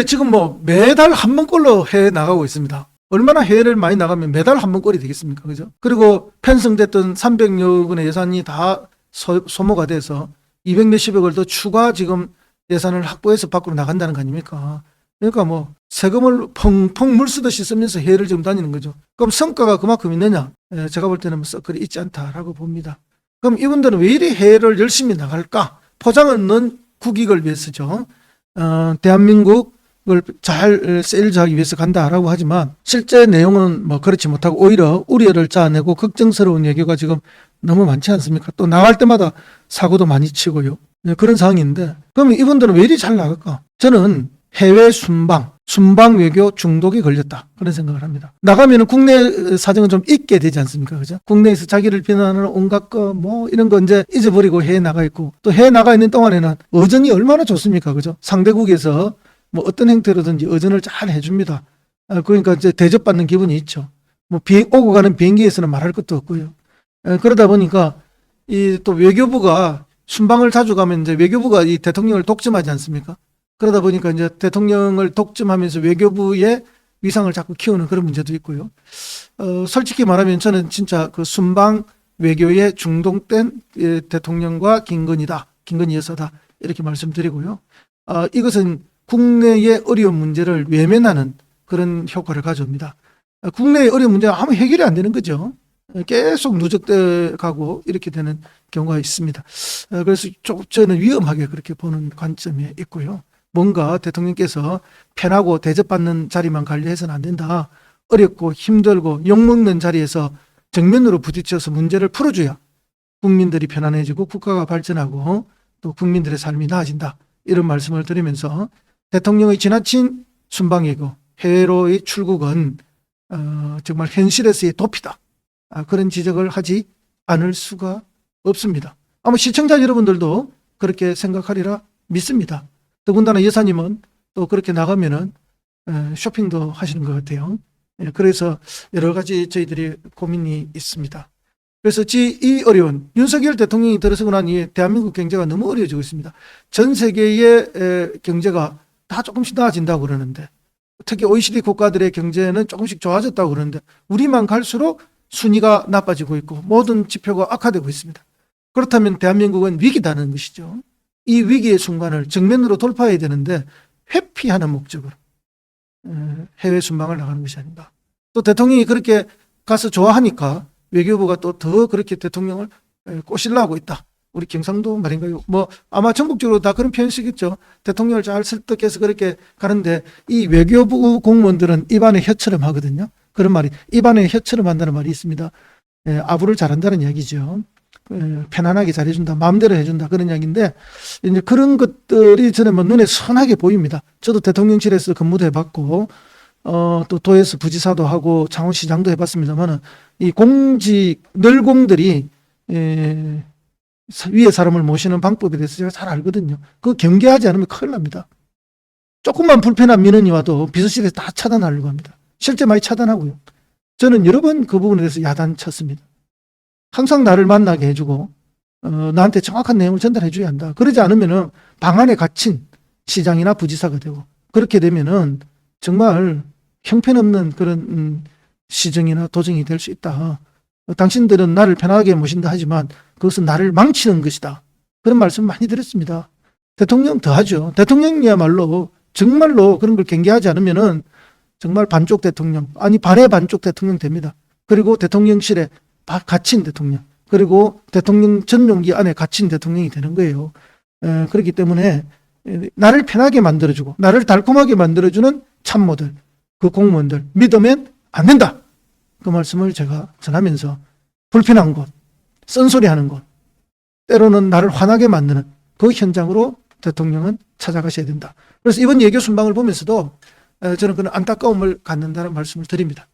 이게 지금 뭐 매달 한 번꼴로 해외 나가고 있습니다. 얼마나 해외를 많이 나가면 매달 한 번꼴이 되겠습니까? 그죠? 그리고 편성됐던 300여 원의 예산이 다 소, 소모가 돼서 200 몇십억을 더 추가 지금 예산을 확보해서 밖으로 나간다는 거 아닙니까? 그러니까 뭐 세금을 펑펑 물 쓰듯이 쓰면서 해외를 지금 다니는 거죠. 그럼 성과가 그만큼 있느냐? 에, 제가 볼 때는 뭐썩 그리 있지 않다라고 봅니다. 그럼 이분들은 왜 이리 해외를 열심히 나갈까? 포장을 넣은 국익을 위해서죠. 어, 대한민국을 잘 세일즈 하기 위해서 간다라고 하지만 실제 내용은 뭐 그렇지 못하고 오히려 우려를 짜내고 걱정스러운 얘기가 지금 너무 많지 않습니까? 또 나갈 때마다 사고도 많이 치고요. 네, 그런 상황인데 그럼 이분들은 왜 이리 잘 나갈까? 저는 해외 순방, 순방 외교 중독이 걸렸다. 그런 생각을 합니다. 나가면 국내 사정은 좀 잊게 되지 않습니까? 그죠? 국내에서 자기를 비난하는 온갖 거, 뭐, 이런 거 이제 잊어버리고 해외 나가 있고, 또 해외 나가 있는 동안에는 어전이 얼마나 좋습니까? 그죠? 상대국에서 뭐 어떤 형태로든지 어전을 잘 해줍니다. 아, 그러니까 이제 대접받는 기분이 있죠. 뭐 비행, 오고 가는 비행기에서는 말할 것도 없고요. 에, 그러다 보니까 이 또 외교부가 순방을 자주 가면 이제 외교부가 이 대통령을 독점하지 않습니까? 그러다 보니까 이제 대통령을 독점하면서 외교부의 위상을 자꾸 키우는 그런 문제도 있고요. 어, 솔직히 말하면 저는 진짜 그 순방 외교에 중독된 예, 대통령과 김건희다, 김건희 여사다 이렇게 말씀드리고요. 어, 이것은 국내의 어려운 문제를 외면하는 그런 효과를 가져옵니다. 어, 국내의 어려운 문제가 아무 해결이 안 되는 거죠. 어, 계속 누적돼 가고 이렇게 되는 경우가 있습니다. 어, 그래서 좀 저는 위험하게 그렇게 보는 관점이 있고요. 뭔가 대통령께서 편하고 대접받는 자리만 관리해서는 안 된다. 어렵고 힘들고 욕먹는 자리에서 정면으로 부딪혀서 문제를 풀어줘야 국민들이 편안해지고 국가가 발전하고 또 국민들의 삶이 나아진다. 이런 말씀을 드리면서 대통령의 지나친 순방이고 해외로의 출국은 어, 정말 현실에서의 도피다. 아, 그런 지적을 하지 않을 수가 없습니다. 아마 시청자 여러분들도 그렇게 생각하리라 믿습니다. 더군다나 여사님은 또 그렇게 나가면은 에, 쇼핑도 하시는 것 같아요. 예, 그래서 여러 가지 저희들이 고민이 있습니다. 그래서 지- 이 어려운 윤석열 대통령이 들어서고 난 이후에 대한민국 경제가 너무 어려워지고 있습니다. 전 세계의 에, 경제가 다 조금씩 나아진다고 그러는데 특히 OECD 국가들의 경제는 조금씩 좋아졌다고 그러는데 우리만 갈수록 순위가 나빠지고 있고 모든 지표가 악화되고 있습니다. 그렇다면 대한민국은 위기다는 것이죠. 이 위기의 순간을 정면으로 돌파해야 되는데 회피하는 목적으로 에, 해외 순방을 나가는 것이 아닌가. 또 대통령이 그렇게 가서 좋아하니까 외교부가 또 더 그렇게 대통령을 에, 꼬시려고 있다. 우리 경상도 말인가요? 뭐 아마 전국적으로 다 그런 표현이 쓰겠죠. 대통령을 잘 설득해서 그렇게 가는데 이 외교부 공무원들은 입안에 혀처럼 하거든요. 그런 말이 입안에 혀처럼 한다는 말이 있습니다. 에, 아부를 잘한다는 이야기죠. 에, 편안하게 잘해준다, 마음대로 해준다 그런 이야기인데 이제 그런 것들이 저는 뭐 눈에 선하게 보입니다. 저도 대통령실에서 근무도 해봤고 어, 또 도에서 부지사도 하고 창원시장도 해봤습니다만은 이 공직 늘공들이 에, 사- 위에 사람을 모시는 방법에 대해서 제가 잘 알거든요. 그거 경계하지 않으면 큰일 납니다. 조금만 불편한 민원이 와도 비서실에서 다 차단하려고 합니다. 실제 많이 차단하고요. 저는 여러 번 그 부분에 대해서 야단 쳤습니다. 항상 나를 만나게 해주고 어, 나한테 정확한 내용을 전달해 줘야 한다. 그러지 않으면은 방 안에 갇힌 시장이나 부지사가 되고 그렇게 되면은 정말 형편없는 그런 음, 시정이나 도정이 될 수 있다. 어, 당신들은 나를 편하게 모신다 하지만 그것은 나를 망치는 것이다. 그런 말씀 많이 드렸습니다. 대통령 더 하죠. 대통령이야말로 정말로 그런 걸 경계하지 않으면은 정말 반쪽 대통령, 아니 반의 반쪽 대통령 됩니다. 그리고 대통령실에 바- 갇힌 대통령, 그리고 대통령 전용기 안에 갇힌 대통령이 되는 거예요. 에, 그렇기 때문에 에, 나를 편하게 만들어주고 나를 달콤하게 만들어주는 참모들, 그 공무원들 믿으면 안 된다. 그 말씀을 제가 전하면서 불편한 곳, 쓴소리하는 곳, 때로는 나를 화나게 만드는 그 현장으로 대통령은 찾아가셔야 된다. 그래서 이번 예교 순방을 보면서도 에, 저는 그런 안타까움을 갖는다는 말씀을 드립니다.